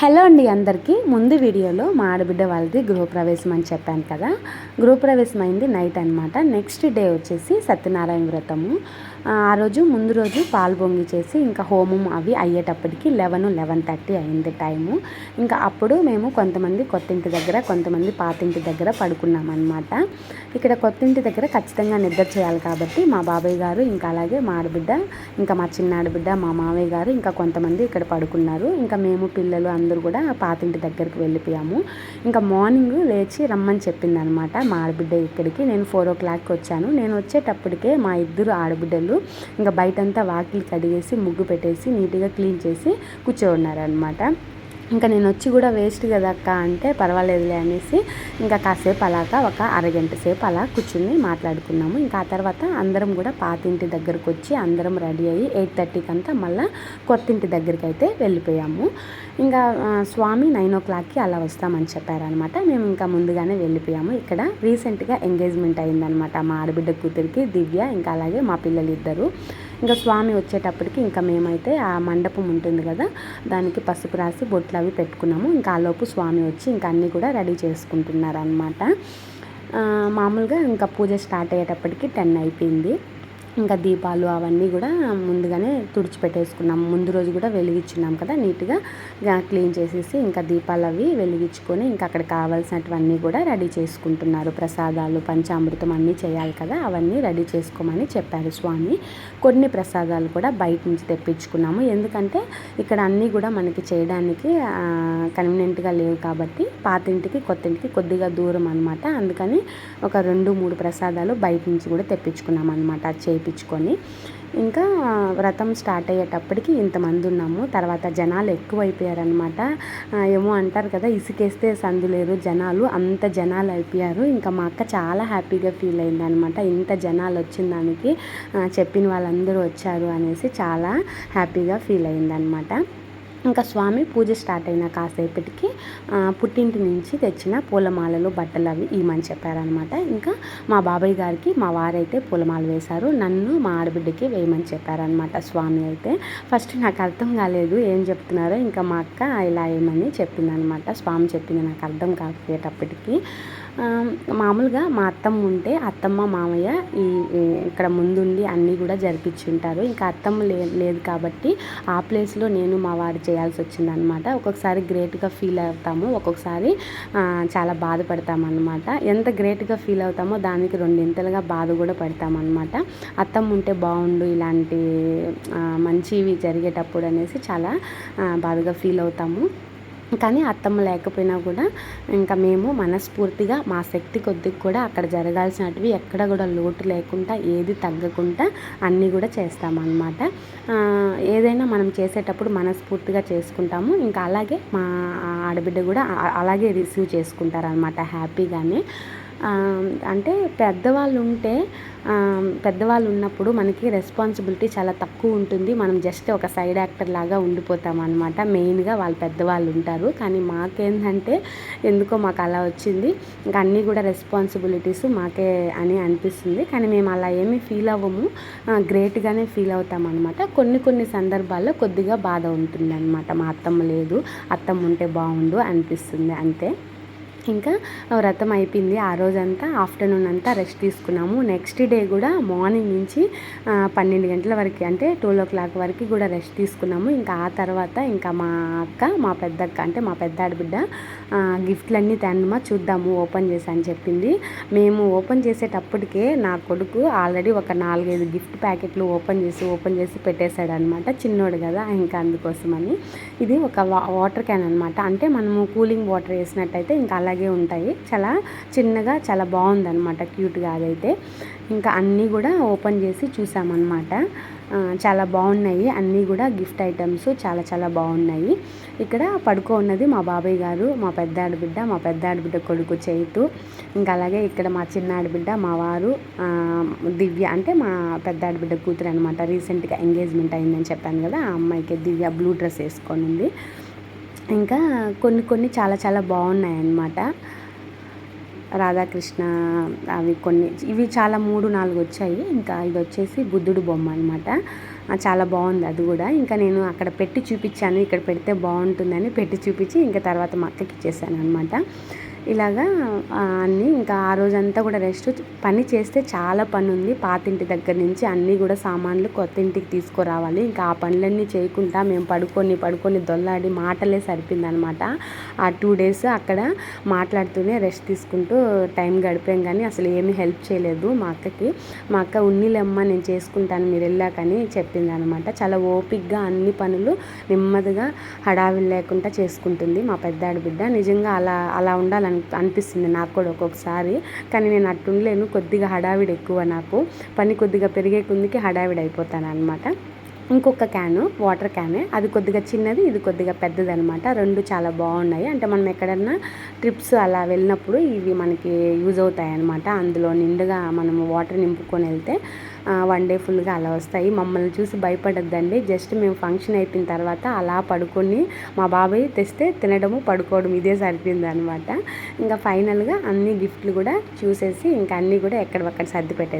Hello అండి అందరికీ. ముందు వీడియోలో మా ఆడబిడ్డ వాళ్ళది గృహప్రవేశం అని చెప్పాను కదా. గృహప్రవేశం అయింది నైట్ అనమాట నెక్స్ట్ డే వచ్చేసి సత్యనారాయణ వ్రతము. ఆ రోజు ముందు రోజు పాలు పొంగి చేసి ఇంకా హోమం అవి అయ్యేటప్పటికి లెవెన్ లెవెన్ థర్టీ అయింది టైము. ఇంకా అప్పుడు మేము కొంతమంది కొత్తింటి దగ్గర కొంతమంది పాతింటి దగ్గర పడుకున్నాం అనమాట ఇక్కడ కొత్తింటి దగ్గర ఖచ్చితంగా నిద్ర చేయాలి కాబట్టి మా బాబాయ్ గారు ఇంకా అలాగే మా ఆడబిడ్డ ఇంకా మా చిన్న ఆడబిడ్డ మా మావయ్య గారు ఇంకా కొంతమంది ఇక్కడ పడుకున్నారు. ఇంకా మేము పిల్లలు అందరూ కూడా పాతింటి దగ్గరికి వెళ్ళిపోయాము. ఇంకా మార్నింగ్ లేచి రమ్మని చెప్పింది అనమాట మా ఆడబిడ్డ ఇక్కడికి. నేను ఫోర్ ఓ క్లాక్కి వచ్చాను. నేను వచ్చేటప్పటికే మా ఇద్దరు ఆడబిడ్డలు ఇంకా బయటంతా వాకిలి కడిగేసి ముగ్గు పెట్టేసి నీట్గా క్లీన్ చేసి కూర్చోన్నారనమాట ఇంకా నేను వచ్చి కూడా వేస్ట్ కదా అక్క అంటే పర్వాలేదులే అనేసి ఇంకా కాసేపు అలాగా ఒక అరగంట సేపు అలా కూర్చుని మాట్లాడుకున్నాము. ఇంకా ఆ తర్వాత అందరం కూడా పాతింటి దగ్గరకు వచ్చి అందరం రెడీ అయ్యి ఎయిట్ థర్టీకి అంతా మళ్ళీ కొత్తింటి దగ్గరికి అయితే వెళ్ళిపోయాము. ఇంకా స్వామి నైన్ ఓ క్లాక్కి అలా వస్తామని చెప్పారనమాట. మేము ఇంకా ముందుగానే వెళ్ళిపోయాము. ఇక్కడ రీసెంట్గా ఎంగేజ్మెంట్ అయిందనమాట. మా ఆడబిడ్డ కూతురికి దివ్య ఇంకా అలాగే మా పిల్లలు ఇద్దరు ఇంకా స్వామి వచ్చేటప్పటికి ఇంకా మేమైతే ఆ మండపం ఉంటుంది కదా దానికి పసుపు రాసి బొట్లు అవి పెట్టుకున్నాము. ఇంకా ఆలోపు స్వామి వచ్చి ఇంకా అన్నీ కూడా రెడీ చేసుకుంటున్నారు అనమాట మామూలుగా ఇంకా పూజ స్టార్ట్ అయ్యేటప్పటికి టెన్ అయిపోయింది. ఇంకా దీపాలు అవన్నీ కూడా ముందుగానే తుడిచిపెట్టేసుకున్నాం ముందు రోజు కూడా వెలిగించున్నాం కదా నీట్గా. క్లీన్ చేసేసి ఇంకా దీపాలు అవి వెలిగించుకొని ఇంకా అక్కడ కావాల్సినటువన్నీ కూడా రెడీ చేసుకుంటున్నారు. ప్రసాదాలు పంచామృతం అన్నీ చేయాలి కదా అవన్నీ రెడీ చేసుకోమని చెప్పారు స్వామి. కొన్ని ప్రసాదాలు కూడా బయట నుంచి తెప్పించుకున్నాము. ఎందుకంటే ఇక్కడ అన్నీ కూడా మనకి చేయడానికి కన్వీనియంట్గా లేవు కాబట్టి పాతింటికి కొత్తింటికి కొద్దిగా దూరం అనమాట అందుకని ఒక రెండు మూడు ప్రసాదాలు బయట నుంచి కూడా తెప్పించుకున్నాం అనమాట చేపి చేయించుకొని ఇంకా వ్రతం స్టార్ట్ అయ్యేటప్పటికి ఇంతమంది ఉన్నాము తర్వాత జనాలు ఎక్కువైపోయారనమాట ఏమో అంటారు కదా ఇసుకేస్తే సందు లేరు జనాలు. అంత జనాలు అయిపోయారు. ఇంకా మా అక్క చాలా హ్యాపీగా ఫీల్ అయింది అనమాట ఇంత జనాలు వచ్చిన దానికి చెప్పిన వాళ్ళందరూ వచ్చారు అనేసి చాలా హ్యాపీగా ఫీల్ అయిందనమాట ఇంకా స్వామి పూజ స్టార్ట్ అయిన కాసేపటికి పుట్టింటి నుంచి తెచ్చిన పూలమాలలు బట్టలు అవి ఇవ్వమని చెప్పారనమాట ఇంకా మా బాబాయ్ గారికి మా వారైతే పూలమాల వేశారు. నన్ను మా ఆడబిడ్డకి వేయమని చెప్పారనమాట స్వామి అయితే. ఫస్ట్ నాకు అర్థం కాలేదు ఏం చెప్తున్నారో ఇంకా మా అక్క ఇలా ఏమని చెప్పిందనమాట స్వామి చెప్పింది నాకు అర్థం కాకపోయేటప్పటికి మామూలుగా మా అత్తమ్మ ఉంటే అత్తమ్మ మామయ్య ఈ ఇక్కడ ముందుండి అన్నీ కూడా జరిపించుంటారు. ఇంకా అత్తమ్మ లే లేదు కాబట్టి ఆ ప్లేస్లో నేను మా వారు చేయాల్సి వచ్చిందనమాట ఒక్కొక్కసారి గ్రేట్గా ఫీల్ అవుతాము ఒక్కొక్కసారి చాలా బాధపడతామన్నమాట ఎంత గ్రేట్గా ఫీల్ అవుతామో దానికి రెండింతలుగా బాధ కూడా పడతామన్నమాట అత్తమ్మ ఉంటే బాగుండు ఇలాంటి మంచివి జరిగేటప్పుడు అనేసి చాలా బాధగా ఫీల్ అవుతాము. కానీ అత్తమ్మ లేకపోయినా కూడా ఇంకా మేము మనస్ఫూర్తిగా మా శక్తి కొద్దిగా కూడా అక్కడ జరగాల్సినవి ఎక్కడ కూడా లోటు లేకుండా ఏది తగ్గకుండా అన్నీ కూడా చేస్తామన్నమాట. ఏదైనా మనం చేసేటప్పుడు మనస్ఫూర్తిగా చేసుకుంటాము. ఇంకా అలాగే మా ఆడబిడ్డ కూడా అలాగే రిసీవ్ చేసుకుంటారనమాట హ్యాపీగానే. అంటే పెద్దవాళ్ళు ఉంటే పెద్దవాళ్ళు ఉన్నప్పుడు మనకి రెస్పాన్సిబిలిటీ చాలా తక్కువ ఉంటుంది. మనం జస్ట్ ఒక సైడ్ యాక్టర్ లాగా ఉండిపోతాం అనమాట మెయిన్గా వాళ్ళు పెద్దవాళ్ళు ఉంటారు కానీ మాకేంటంటే ఎందుకో మాకు అలా వచ్చింది. ఇంకా అన్నీ కూడా రెస్పాన్సిబిలిటీస్ మాకే అని అనిపిస్తుంది. కానీ మేము అలా ఏమీ ఫీల్ అవ్వము. గ్రేట్గానే ఫీల్ అవుతాం అనమాట కొన్ని కొన్ని సందర్భాల్లో కొద్దిగా బాధ ఉంటుంది అనమాట మా అత్తమ్మ లేదు. అత్తమ్మ ఉంటే బాగుండు అనిపిస్తుంది. అంతే. ఇంకా వ్రతం అయిపోయింది. ఆ రోజంతా ఆఫ్టర్నూన్ అంతా రెస్ట్ తీసుకున్నాము. నెక్స్ట్ డే కూడా మార్నింగ్ నుంచి పన్నెండు గంటల వరకు అంటే ట్వెల్వ్ ఓ క్లాక్ వరకు కూడా రెస్ట్ తీసుకున్నాము. ఇంకా ఆ తర్వాత ఇంకా మా అక్క మా పెద్దక్క అంటే మా పెద్ద ఆడబిడ్డ గిఫ్ట్లన్నీ తనమా చూద్దాము ఓపెన్ చేసి అని చెప్పింది. మేము ఓపెన్ చేసేటప్పటికే నా కొడుకు ఆల్రెడీ ఒక నాలుగైదు గిఫ్ట్ ప్యాకెట్లు ఓపెన్ చేసి ఓపెన్ చేసి పెట్టేశాడు అనమాట చిన్నోడు కదా ఇంకా అందుకోసమని. ఇది ఒక వాటర్ క్యాన్ అనమాట అంటే మనము కూలింగ్ వాటర్ వేసినట్టయితే ఇంకా అలాగే అలాగే ఉంటాయి. చాలా చిన్నగా చాలా బాగుందన్నమాట. క్యూట్గా అదైతే. ఇంకా అన్నీ కూడా ఓపెన్ చేసి చూసామన్నమాట. చాలా బాగున్నాయి. అన్నీ కూడా గిఫ్ట్ ఐటమ్స్ చాలా చాలా బాగున్నాయి. ఇక్కడ పడుకో ఉన్నది మా బాబాయ్ గారు మా పెద్ద ఆడబిడ్డ మా పెద్ద ఆడబిడ్డ కొడుకు చైతు ఇంకా అలాగే ఇక్కడ మా చిన్న ఆడబిడ్డ మా వారు దివ్య అంటే మా పెద్ద ఆడబిడ్డ కూతురు అనమాట రీసెంట్గా ఎంగేజ్మెంట్ అయిందని చెప్పాను కదా ఆ అమ్మాయికి దివ్య బ్లూ డ్రెస్ వేసుకొని ఉంది. ఇంకా కొన్ని కొన్ని చాలా చాలా బాగున్నాయి అన్నమాట రాధాకృష్ణ అవి కొన్ని ఇవి చాలా మూడు నాలుగు వచ్చాయి. ఇంకా ఇది వచ్చేసి బుద్ధుడు బొమ్మ అనమాట చాలా బాగుంది అది కూడా. ఇంకా నేను అక్కడ పెట్టి చూపించాను. ఇక్కడ పెడితే బాగుంటుందని పెట్టి చూపించి ఇంకా తర్వాత మా అక్కకి ఇచ్చేసాను అనమాట ఇలాగా అన్నీ ఇంకా ఆ రోజంతా కూడా రెస్ట్ పని చేస్తే చాలా పని ఉంది పాతింటి దగ్గర నుంచి అన్నీ కూడా సామాన్లు కొత్త ఇంటికి తీసుకురావాలి. ఇంకా ఆ పనులన్నీ చేయకుండా మేము పడుకొని పడుకొని దొల్లాడి మాటలే సరిపోయిందనమాట. ఆ టూ డేస్ అక్కడ మాట్లాడుతూనే రెస్ట్ తీసుకుంటూ టైం గడిపాం కానీ అసలు ఏమీ హెల్ప్ చేయలేదు మా అక్కకి. మా అక్క ఉన్నిలేమ్మ నేను చేసుకుంటాను మీరు వెళ్ళాకని అనమాట చాలా ఓపిక్గా అన్ని పనులు నెమ్మదిగా హడావిడి లేకుండా చేసుకుంటుంది మా పెద్దాడి బిడ్డ. నిజంగా అలా అలా ఉండాలని అనిపిస్తుంది నాకు కూడా ఒక్కొక్కసారి. కానీ నేను అట్టుండలేను కొద్దిగా హడావిడి ఎక్కువ నాకు. పని కొద్దిగా పెరిగే కొందికి హడావిడి అయిపోతాను అనమాట ఇంకొక క్యాను వాటర్ క్యానే. అది కొద్దిగా చిన్నది ఇది కొద్దిగా పెద్దది అనమాట రెండు చాలా బాగున్నాయి. అంటే మనం ఎక్కడన్నా ట్రిప్స్ అలా వెళ్ళినప్పుడు ఇవి మనకి యూజ్ అవుతాయి అనమాట అందులో నిండుగా మనం వాటర్ నింపుకొని వెళ్తే వన్ డే ఫుల్గా అలా వస్తాయి. మమ్మల్ని చూసి భయపడద్దండి. జస్ట్ మేము ఫంక్షన్ అయిపోయిన తర్వాత అలా పడుకొని మా బాబాయ్ తెస్తే తినడము పడుకోవడం ఇదే సరిపోయింది అనమాట ఇంకా ఫైనల్గా అన్ని గిఫ్ట్లు కూడా చూసేసి ఇంకా అన్నీ కూడా ఎక్కడొక్కడ సర్ది పెట్టారు